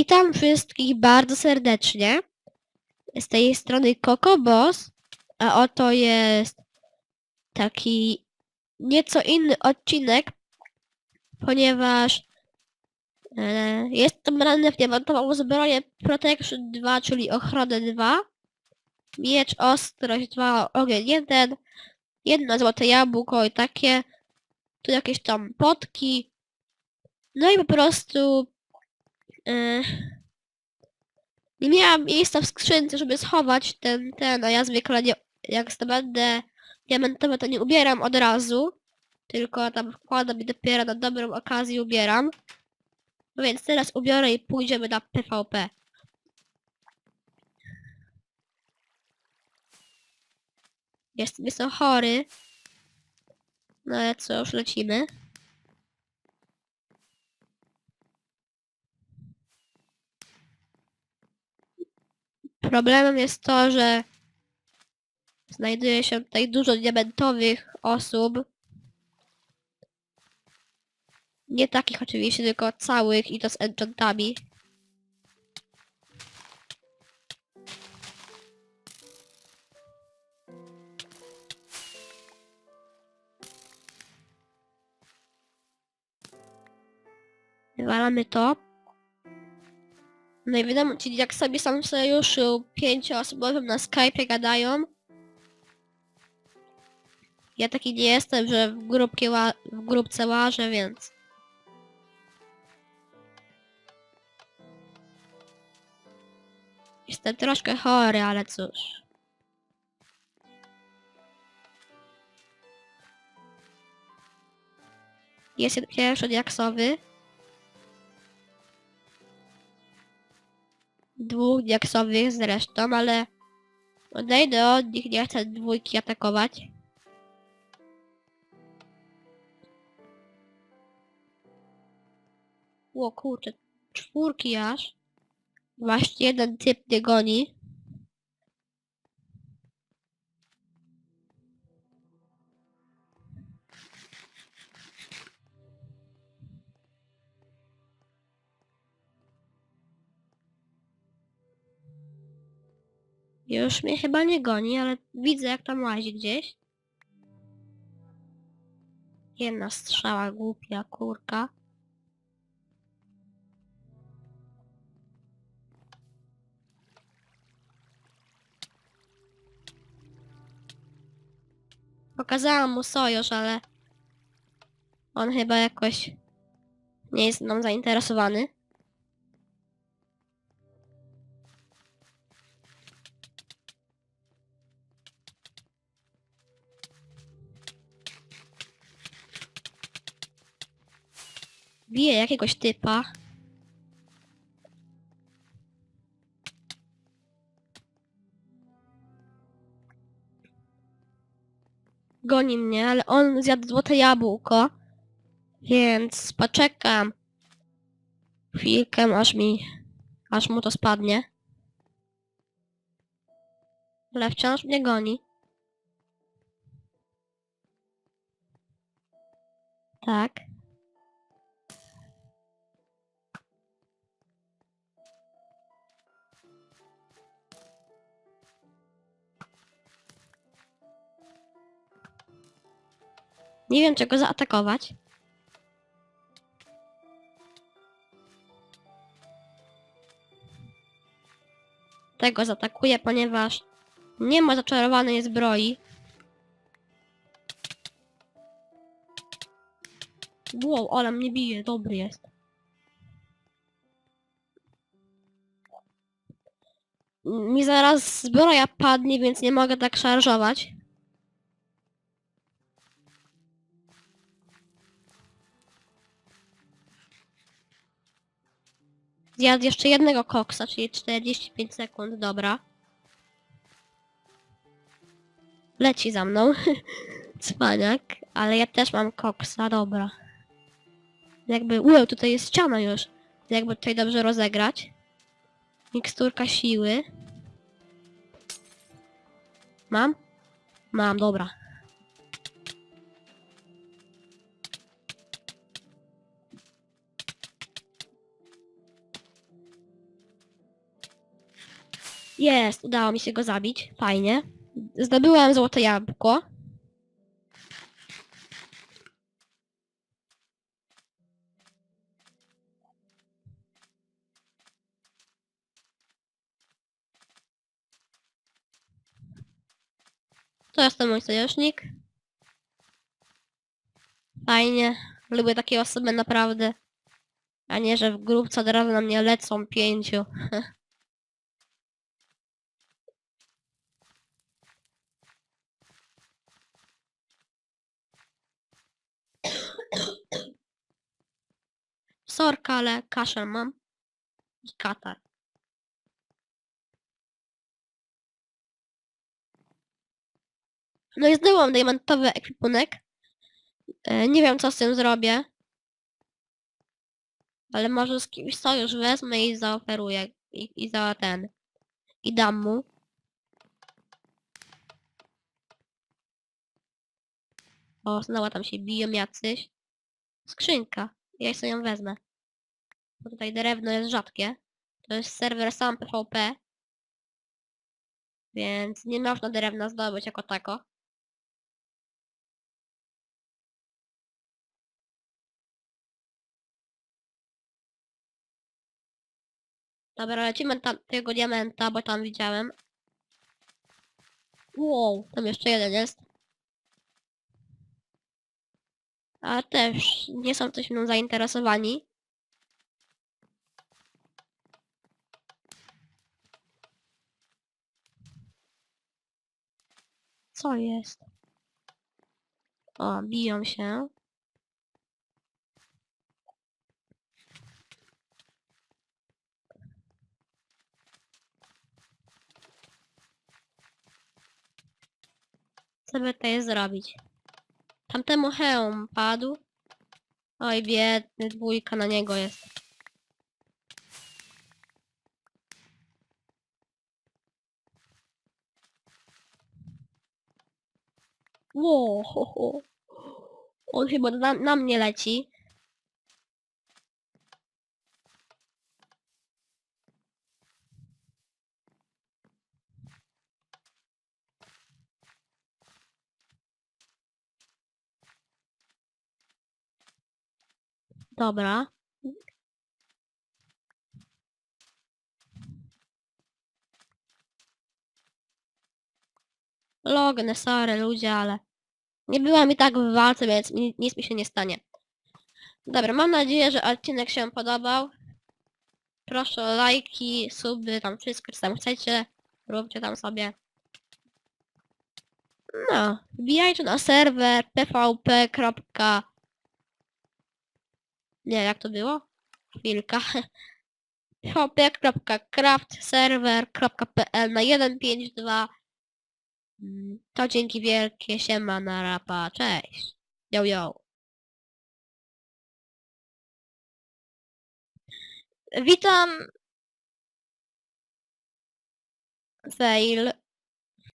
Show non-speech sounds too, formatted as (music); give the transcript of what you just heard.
Witam wszystkich bardzo serdecznie. Z tej strony Coco Boss, a oto jest taki nieco inny odcinek, ponieważ e, jestem ranny w diamentową zbroję Protection 2, czyli ochronę 2, miecz ostrość 2, ogień 1, jedno złote jabłko i takie, tu jakieś tam potki, no i po prostu e, nie miałam miejsca w skrzynce, żeby schować ten, ten, a ja zwykle nie, jak zdobędę diamentowe, to nie ubieram od razu, tylko tam wkładam i dopiero na dobrą okazję ubieram. No więc teraz ubiorę i pójdziemy na PvP. Jestem, jestem chory. No ale co, już lecimy. Problemem jest to, że znajduje się tutaj dużo diamentowych osób. Nie takich oczywiście, tylko całych i to z enchantami. Wywalamy to. No i wiadomo, czyli jak sobie sam w sojuszu pięcioosobowym na Skype gadają. Ja taki nie jestem, że w, grupie ła w grupce łażę, więc... Jestem troszkę chory, ale cóż. Jest pierwszy diaksowy. Dwóch diaksowych zresztą, ale odejdę od nich, nie chcę dwójki atakować. O kurczę, czwórki aż. Właśnie jeden typ mnie goni. Już mnie chyba nie goni, ale widzę jak tam łazi gdzieś. Jedna strzała, głupia kurka. Pokazałam mu sojusz, ale on chyba jakoś nie jest mną zainteresowany. Bije jakiegoś typa. Goni mnie, ale on zjadł złote jabłko. Więc poczekam chwilkę, aż mi, aż mu to spadnie. Ale wciąż mnie goni. Tak. Nie wiem czego zaatakować. Tego zaatakuję, ponieważ nie ma zaczarowanej zbroi. Wow, ale mnie bije, dobry jest. Mi zaraz zbroja padnie, więc nie mogę tak szarżować. Zjadł jeszcze jednego koksa, czyli 45 sekund, dobra. Leci za mną. (laughs) Cwaniak, ale ja też mam koksa, dobra. Jakby, wow, tutaj jest ściana już. Jakby tutaj dobrze rozegrać. Miksturka siły. Mam? Mam, dobra. Jest, udało mi się go zabić. Fajnie. Zdobyłem złote jabłko. To jest ten mój sojusznik. Fajnie. Lubię takie osoby naprawdę. A nie, że w grupce od razu na mnie lecą pięciu. (laughs) Sorka, ale kaszel mam. I katar. No i zdobyłam diamentowy ekwipunek. E, Nie wiem co z tym zrobię. Ale może z kimś sojusz wezmę i zaoferuję. I, i za ten. I dam mu. O, znowu tam się biją jacyś. Skrzynka. Ja sobie ją wezmę. Bo tutaj drewno jest rzadkie. To jest serwer sam PvP. Więc nie można drewna zdobyć jako tako. Dobra, lecimy tam tego diamenta, bo tam widziałem. Wow, tam jeszcze jeden jest. A też nie są coś mną zainteresowani. Co jest? O, biją się. Co by tutaj zrobić? Tamtemu hełm padł. Oj, biedny, dwójka na niego jest. Ło, ho, ho. On chyba na, na mnie leci. Dobra. Lognę, sorry ludzie, ale nie byłam i tak w walce, więc nic mi się nie stanie. Dobra, mam nadzieję, że odcinek się podobał. Proszę o lajki, suby, tam wszystko, co tam chcecie. Róbcie tam sobie. No, wbijajcie na serwer pvp. Nie, jak to było? Chwilka. (laughs) pvp.craftserver.pl na 152 Mm, To dzięki wielkie, siema na rapa, cześć. Yo, yo. Witam. Fail.